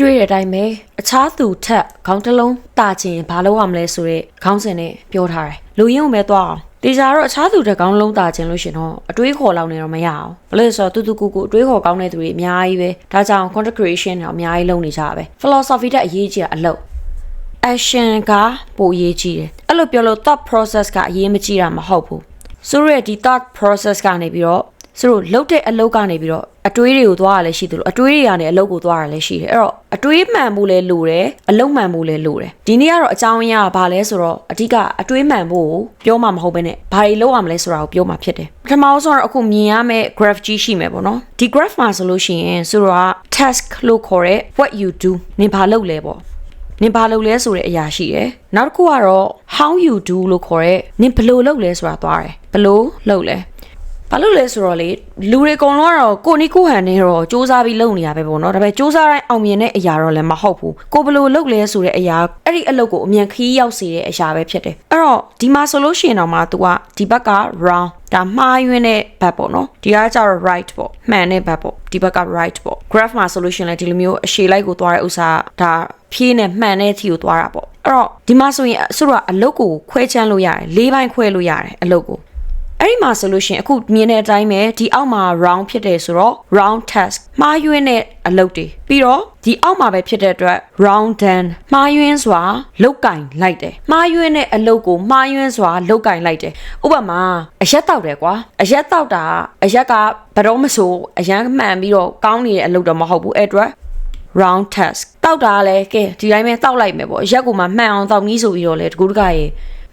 တွေ့တဲ့အတိုင်းပဲအခြားသူထက်ခေါင်းတစ်လုံးတာချင်ဘာလုပ်ရမလဲဆိုတဲ့ခေါင်းစဉ်နဲ့ပြောထားတယ်လူရင်းကိုပဲသွားအောင်တေချာတော့အခြားသူတက်ကောင်းလုံးတာချင်လို့ရှင်တော့အတွေးခေါ်လောက်နေတော့မရအောင်ဘလို့လဲဆိုတော့တူတူကူကူအတွေးခေါ်ကောင်းတဲ့သူတွေအများကြီးပဲဒါကြောင့် content creation တော့အများကြီးလုပ်နေကြတာပဲ philosophy တက်အရေးကြီးတာအလုပ် action ကပိုအရေးကြီးတယ်အဲ့လိုပြောလို့ thought process ကအရေးမကြီးတာမဟုတ်ဘူးဆိုတော့ဒီ thought process ကနေပြီးတော့ဆိုတော့လှုပ်တဲ့အလုပ်ကနေပြီးတော့ အတွေးတွေကိုသွားရလဲရှိသလိုအတွေးတွေကနေအလုပ်ကိုသွားရလဲရှိတယ်အဲ့တော့အတွေးမှန်ဖို့လဲလိုတယ်အလုပ်မှန်ဖို့လဲလိုတယ်ဒီနေ့ကတော့အကြောင်းအရာကဘာလဲဆိုတော့အဓိကအတွေးမှန်ဖို့ကိုပြောမှမဟုတ်ဘဲနဲ့ဘာတွေလုပ်ရမလဲဆိုတာကိုပြောမှဖြစ်တယ်ပထမဆုံးတော့အခုမြင်ရမယ့် graph ကြီးရှိမယ်ပေါ့နော်ဒီ graph မှာဆိုလို့ရှိရင်ဆိုတော့ task လို့ခေါ်တဲ့ what you do နင်ဘာလုပ်လဲပေါ့နင်ဘာလုပ်လဲဆိုတဲ့အရာရှိရယ်နောက်တစ်ခုကတော့ how you do လို့ခေါ်တဲ့နင်ဘယ်လိုလုပ်လဲဆိုတာသွားတယ်ဘယ်လိုလုပ်လဲ ဘာလို့လဲဆိုတော့လေလူတွေအကုန်လုံးကတော့ကိုနီကိုဟန်နေတော့စူးစမ်းပြီးလုပ်နေရပဲပေါ့နော်ဒါပေမဲ့စူးစမ်းတိုင်းအောင်မြင်တဲ့အရာတော့လည်းမဟုတ်ဘူးကိုဘယ်လိုလုပ်လဲဆိုတဲ့အရာအဲ့ဒီအလုပ်ကိုအမြန်ခီးရောက်စေတဲ့အရာပဲဖြစ်တယ်အဲ့တော့ဒီမှာဆိုလို့ရှိရင်တော့မှ तू ကဒီဘက်က round ဒါမှားယွင်းတဲ့ဘက်ပေါ့နော်ဒီကကျတော့ right ပေါ့မှန်တဲ့ဘက်ပေါ့ဒီဘက်က right ပေါ့ graph မှာဆိုလို့ရှိရင်လည်းဒီလိုမျိုးအရှည်လိုက်ကိုသွားတဲ့ဥစ္စာဒါဖြည့်နဲ့မှန်တဲ့အထီကိုသွားတာပေါ့အဲ့တော့ဒီမှာဆိုရင်ဆိုတော့အလုပ်ကိုခွဲချမ်းလို့ရတယ်၄ပိုင်းခွဲလို့ရတယ်အလုပ်ကို အဲ့ဒီမှာဆိုလို့ရှိရင်အခုမြင်တဲ့အတိုင်းပဲဒီအောက်မှာ round ဖြစ်တယ်ဆိုတော့ round task မှားယွင်းတဲ့အလုပ်တွေပြီးတော့ဒီအောက်မှာပဲဖြစ်တဲ့အတွက် round done မှားယွင်းစွာလုတ်ကင်လိုက်တယ်မှားယွင်းတဲ့အလုပ်ကိုမှားယွင်းစွာလုတ်ကင်လိုက်တယ်ဥပမာအရက်တောက်တယ်ကွာအရက်တောက်တာအရက်ကဘယ်တော့မဆိုအရန်မှန်ပြီးတော့ကောင်းနေတဲ့အလုပ်တော့မဟုတ်ဘူးအဲ့အတွက် round task တောက်တာကလည်းကဲဒီတိုင်းပဲတောက်လိုက်မယ်ပေါ့ရက်ကူမှမှန်အောင်တောက်ကြီးဆိုပြီးတော့လေတကူတကရေ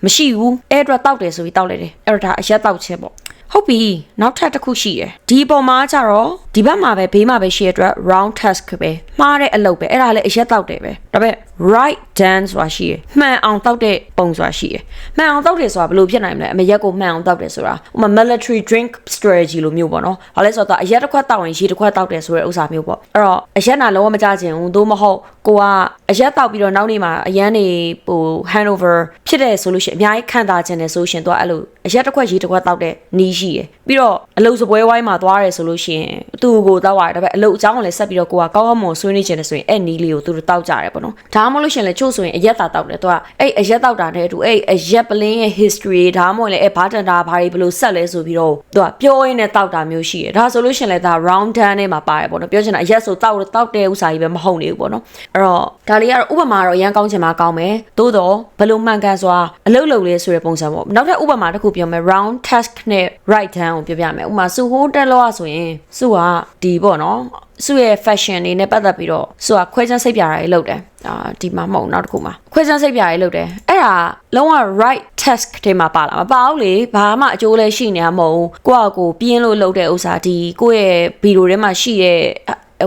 မရှိဘူးအဲ့အတွက်တောက်တယ်ဆိုပြီးတောက်လိုက်တယ်အဲ့တော့ဒါအရက်တောက်ခြင်းပေါ့ဟုတ်ပြီနောက်ထပ်တစ်ခုရှိတယ်ဒီပုံမှာကျတော့ ဒီဘက်မှာပဲဘေးမှာပဲရှိရတဲ့အတွက် round task ပဲမှားတဲ့အလုပ်ပဲအဲ့ဒါလည်းအရက်တောက်တယ်ပဲဒါပေမဲ့ right dance ဆိုတာရှိရမှန်အောင်တောက်တဲ့ပုံဆိုတာရှိရမှန်အောင်တောက်တယ်ဆိုတာဘယ်လိုဖြစ်နိုင်မလဲအမရက်ကိုမှန်အောင်တောက်တယ်ဆိုတာဥပမာ military drink strategy လို့မျိုးပေါ့နော်ဘာလဲဆိုတော့အရက်တစ်ခွက်တောက်ရင်ရေတစ်ခွက်တောက်တယ်ဆိုတဲ့ဥစ္စာမျိုးပေါ့အဲ့တော့အရက်နာလုံးဝမကြခြင်းဘူးသို့မဟုတ်ကိုကအရက်တောက်ပြီးတော့နောက်နေ့မှာအရန်နေဟို handover ဖြစ်တယ်ဆိုလို့ရှိရင်အများကြီးခံစားခြင်းတယ်ဆိုရှင်တော့အဲ့လိုအရက်တစ်ခွက်ရေတစ်ခွက်တောက်တဲ့နီးရှိရပြီးတော့အလုပ်စပွဲဝိုင်းမှာသွားတယ်ဆိုလို့ရှိရင်သူ့ကိုတောက်ရတယ်ဒါပေမဲ့အလုပ်အကြောင်းကိုလည်းဆက်ပြီးတော့ကိုကကောင်းကောင်းမွန်ဆွေးနွေးခြင်းတယ်ဆိုရင်အဲ့နီးလေးကိုသူတို့တောက်ကြတယ်ပေါ့နော်ဒါမှမဟုတ်လို့ရှိရင်လည်းချို့ဆိုရင်အရက်တာတောက်တယ်သူကအဲ့အရက်တောက်တာနဲ့အတူအဲ့အရက်ပလင်းရဲ့ history ဒါမှမဟုတ်လည်းအဲ့ဘာတန်တာဘာတွေဘယ်လိုဆက်လဲဆိုပြီးတော့သူကပြောရင်းနဲ့တောက်တာမျိုးရှိတယ်ဒါဆိုလို့ရှိရင်လည်းဒါ round down နဲ့မှာပါတယ်ပေါ့နော်ပြောချင်တာအရက်ဆိုတောက်တောက်တဲ့ဥစ္စာကြီးပဲမဟုတ်နေဘူးပေါ့နော်အဲ့တော့ဒါလေးကတော့ဥပမာတော့ရန်ကောင်းချင်မှာကောင်းမယ်သို့တော့ဘယ်လိုမှန်ကန်စွာအလုပ်လုပ်လဲဆိုတဲ့ပုံစံပေါ့နောက်ထပ်ဥပမာတစ်ခုပြောမယ် round task နဲ့ right down ကိုပြောပြမယ်ဥပမာစူဟိုးတက်လို့ဆိုရင်စုကဒီပေါ့နော်စုရဲ့ fashion တွေနဲ့ပတ်သက်ပြီးတော့စုကခွဲခြမ်းစိတ်ပြာတွေလုပ်တယ်အာဒီမှာမဟုတ်နောက်တစ်ခုမှာခွဲခြမ်းစိတ်ပြာတွေလုပ်တယ်အဲ့ဒါလုံးဝ right task တွေမှာပါလာမပါဘူးလေဘာမှအကျိုးလဲရှိနေတာမဟုတ်ဘူးကိုယ့်အကိုပြင်းလို့လုပ်တဲ့ဥစ္စာဒီကိုယ့်ရဲ့ဗီဒီယိုထဲမှာရှိတဲ့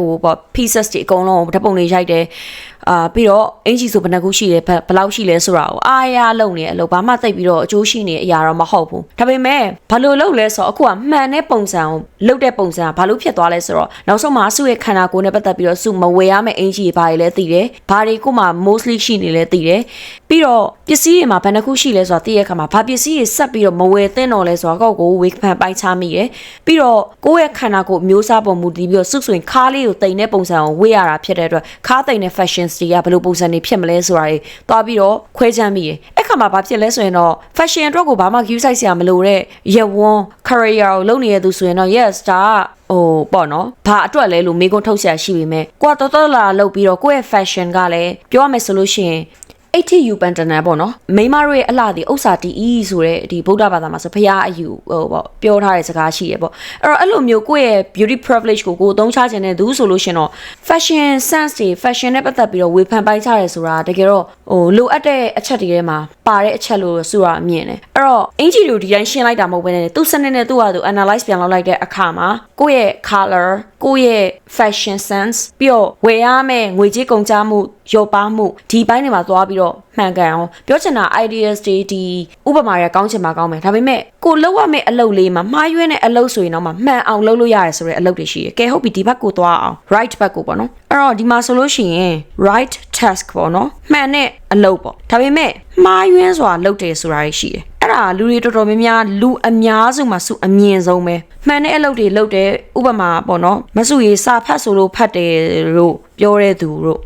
ဟိုပေါ့ pieces တွေအကုန်လုံးဓာတ်ပုံတွေရိုက်တယ် အာပြီးတော့အင်ဂျီဆိုဘယ်နှခုရှိတယ်ဘယ်လောက်ရှိလဲဆိုတာကိုအားရလုံနေအလုပ်ဘာမှသိပ်ပြီးတော့အကျိုးရှိနေအရာတော့မဟုတ်ဘူးဒါပေမဲ့ဘာလို့လုပ်လဲဆိုတော့အခုကမှန်တဲ့ပုံစံကိုလုပ်တဲ့ပုံစံကဘာလို့ဖြစ်သွားလဲဆိုတော့နောက်ဆုံးမှာစုရဲ့ခန္ဓာကိုယ်နဲ့ပတ်သက်ပြီးတော့စုမဝယ်ရမယ့်အင်ဂျီဘာတွေလဲသိတယ်ဘာတွေကိုမှ mostly ရှိနေလဲသိတယ်ပြီးတော့ပစ္စည်းတွေမှာဘယ်နှခုရှိလဲဆိုတာသိရခါမှာဘာပစ္စည်းတွေဆက်ပြီးတော့မဝယ်သင့်တော့လဲဆိုတာကောက်ကိုဝေဖန်ပိုင်းချမိတယ်ပြီးတော့ကိုယ့်ရဲ့ခန္ဓာကိုယ်မျိုးစားပုံမူတည်ပြီးတော့စုဆိုရင်ခါးလေးကိုတိမ်တဲ့ပုံစံကိုဝေ့ရတာဖြစ်တဲ့အတွက်ခါးတိမ်တဲ့ fashion တွေကဘယ်လိုပုံစံတွေဖြစ်မလဲဆိုတာတွေသွားပြီးတော့ခွဲခြမ်းမိတယ်အဲ့ခါမှာဘာဖြစ်လဲဆိုရင်တော့ fashion အတွက်ကိုဘာမှ view site ဆရာမလိုတဲ့ရဝန်း career ကိုလုပ်နေတဲ့သူဆိုရင်တော့ yes ဒါကဟိုပေါ့နော်ဘာအတွက်လဲလို့မေးခွန်းထုတ်ဆရာရှိပေမဲ့ကိုကတော်တော်လာလုပ်ပြီးတော့ကိုယ့်ရဲ့ fashion ကလည်းပြောရမယ်ဆိုလို့ရှိရင် 80U ပန်တနာပေါ့နော်မိမတို့ရဲ့အလှဒီဥစ္စာတီဤဆိုတဲ့ဒီဗုဒ္ဓဘာသာမှာဆိုဖရာအယူဟိုပေါ့ပြောထားတဲ့စကားရှိရပေါ့အဲ့တော့အဲ့လိုမျိုးကိုယ့်ရဲ့ beauty privilege ကိုကိုယ်သုံးချခြင်းတဲ့သူဆိုလို့ရှင်တော့ fashion sense တွေ fashion နဲ့ပတ်သက်ပြီးတော့ဝေဖန်ပိုင်းချရဲဆိုတာတကယ်တော့ဟိုလိုအပ်တဲ့အချက်တွေထဲမှာ ပါတဲ့အချက်လို့ဆိုတာအမြင်တယ်အဲ့တော့အင်ဂျီတို့ဒီတိုင်းရှင်းလိုက်တာမဟုတ်ဘဲနဲ့သူ့စနစ်နဲ့သူ့ဟာသူ analyze ပြန်လုပ်လိုက်တဲ့အခါမှာကိုယ့်ရဲ့ color ကိုယ့်ရဲ့ fashion sense ပြီးတော့ဝယ်ရမယ့်ငွေကြေးကုန်ကျမှုရောပါမှုဒီဘိုင်းတွေမှာသွားပြီးတော့မှန်ကန်အောင်ပြောချင်တာ ideas တွေဒီဥပမာရကောင်းချင်မှာကောင်းမယ်ဒါပေမဲ့ကိုလောက်ရမယ့်အလုပ်လေးမှာမှားယွင်းတဲ့အလုပ်ဆိုရင်တော့မှမှန်အောင်လုပ်လို့ရတယ်ဆိုတဲ့အလုပ်တွေရှိရယ်ကဲဟုတ်ပြီဒီဘက်ကိုသွားအောင် right ဘက်ကိုပေါ့နော်အဲ့တော့ဒီမှာဆိုလို့ရှိရင် right task ပေါ့နော်မှန်တဲ့အလုပ်ပေါ့ဒါပေမဲ့ မှားယွင်းစွာလုပ်တယ်ဆိုတာရှိတယ်အဲ့အဲ့ဒါလူတွေတော်တော်များများလူအများစုမှာစုအမြင့်ဆုံးပဲမှန်တဲ့အလုပ်တွေလုပ်တယ်ဥပမာပေါ့နော်မစုရေးစာဖတ်ဆိုလို့ဖတ်တယ်လို့ပြောတဲ့သူတို့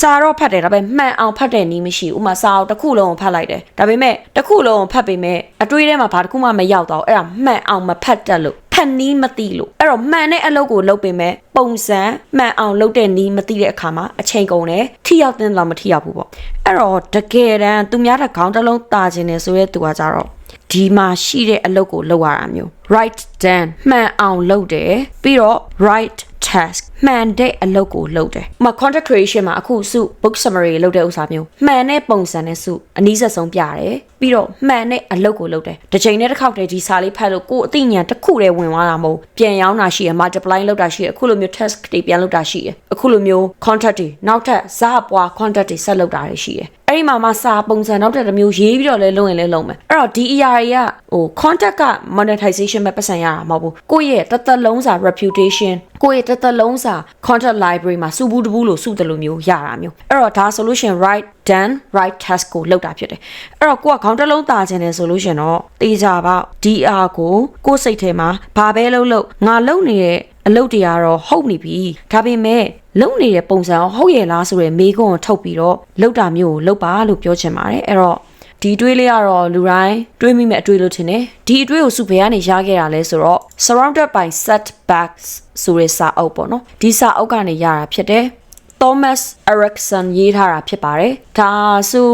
စာတော့ဖတ်တယ်ဒါပေမဲ့မှန်အောင်ဖတ်တဲ့နည်းမရှိဘူးဥပမာစာအုပ်တစ်ခုလုံးကိုဖတ်လိုက်တယ်ဒါပေမဲ့တစ်ခုလုံးကိုဖတ်ပေမဲ့အတွေးထဲမှာဘာတစ်ခုမှမရောက်တော့ဘူးအဲ့ဒါမှန်အောင်မဖတ်တတ်လို့ဖ တ်နီးမသိလို့အဲ့တော့မှန်တဲ့အလုပ်ကိုလုပ်ပေမဲ့ပုံစံမှန်အောင်လုပ်တဲ့နီးမသိတဲ့အခါမှာအချိန်ကုန်တယ်ထိရောက်တဲ့လောက်မထိရောက်ဘူးပေါ့အဲ့တော့တကယ်တမ်းသူများတဲ့ခေါင်းတစ်လုံးတာခြင်းနေဆိုရဲသူကကြတော့ဒီမှာရှိတဲ့အလုပ်ကိုလုပ်ရတာမျိုး right done မှန်အောင်လုပ်တယ်ပြီးတော့ right task မှန်တဲ့အလုပ်ကိုလုပ်တယ်။ဥပမာ content creation မှာအခုစု book summary လုပ်တဲ့ဥစ္စာမျိုးမှန်တဲ့ပုံစံနဲ့စုအနည်းဆက်ဆုံးပြတယ်။ပြီးတော့မှန်တဲ့အလုပ်ကိုလုပ်တယ်။တစ်ချိန်နဲ့တစ်ခေါက်တည်းဒီစာလေးဖတ်လို့ကိုယ်အသိဉာဏ်တစ်ခုတည်းဝင်သွားတာမဟုတ်ပြန်ရောင်းတာရှိရ multiply လုပ်တာရှိရအခုလိုမျိုး task တွေပြန်လုပ်တာရှိရအခုလိုမျိုး content တွေနောက်ထပ်ဇာပွား content တွေဆက်လုပ်တာတွေရှိရ အဲ့ဒီမှာမှစာပုံစံနောက်ထပ်တစ်မျိုးရေးပြီးတော့လဲလုပ်ရင်လဲလုပ်မယ်အဲ့တော့ဒီအရာတွေကဟို content က monetization ပဲပတ်စံရတာမဟုတ်ဘူးကိုယ့်ရဲ့တစ်သက်လုံးစာ reputation ကိုယ့်ရဲ့တစ်သက်လုံးစာ content library မှာစုဘူးတဘူးလို့စုတယ်လို့မျိုးရတာမျိုးအဲ့တော့ဒါ solution right done right task ကိုလောက်တာဖြစ်တယ်အဲ့တော့ကိုကခေါင်းတစ်လုံးတာခြင်းတယ်ဆိုလို့ရှင်တော့တေးကြပါဒီအားကိုကိုယ်စိတ်ထဲမှာဘာပဲလုပ်လို့ငါလုပ်နေတဲ့ အလုပ်တရားတော့ဟုတ်နေပြီဒါပေမဲ့လုံနေတဲ့ပုံစံဟုတ်ရဲ့လားဆိုရယ်မေးခွန်းကိုထုတ်ပြီးတော့လောက်တာမျိုးကိုလောက်ပါလို့ပြောချင်ပါတယ်အဲ့တော့ဒီအတွေးလေးကတော့လူတိုင်းတွေးမိမဲ့အတွေးလို့ထင်တယ်ဒီအတွေးကိုစုဘယ်ကနေရခဲ့တာလဲဆိုတော့ surrounded by setbacks ဆိုတဲ့စာအုပ်ပေါ့နော်ဒီစာအုပ်ကနေရတာဖြစ်တယ် Thomas Erickson ရေးထားတာဖြစ်ပါတယ်ဒါဆို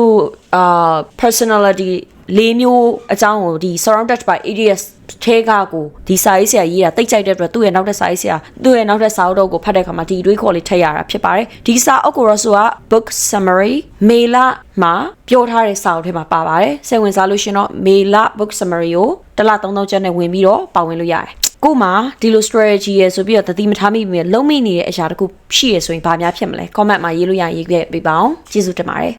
အာ personality လေးမျိုးအကြောင်းကိုဒီ surrounded by idiots ထဲကကိုဒီစာရေးဆရာရေးတာတိတ်ကြိုက်တဲ့အတွက်သူ့ရဲ့နောက်ထပ်စာရေးဆရာသူ့ရဲ့နောက်ထပ်စာအုပ်တော့ကိုဖတ်တဲ့အခါမှာဒီအတွေးခေါ်လေးထည့်ရတာဖြစ်ပါတယ်ဒီစာအုပ်ကိုတော့ဆိုတာ book summary မေလမှာပြောထားတဲ့စာအုပ်ထဲမှာပါပါတယ်စိတ်ဝင်စားလို့ရှင်တော့မေလ book summary ကိုတစ်လ33ချက်နဲ့ဝင်ပြီးတော့ပါဝင်လို့ရတယ်ကိုမှဒီလို strategy ရယ်ဆိုပြီးတော့တတိမထားမိပြီလုံးမိနေတဲ့အရာတခုရှိရဆိုရင်ဘာများဖြစ်မလဲ comment မှာရေးလို့ရရင်ရေးခဲ့ပေးပါအောင်ကျေးဇူးတင်ပါတယ်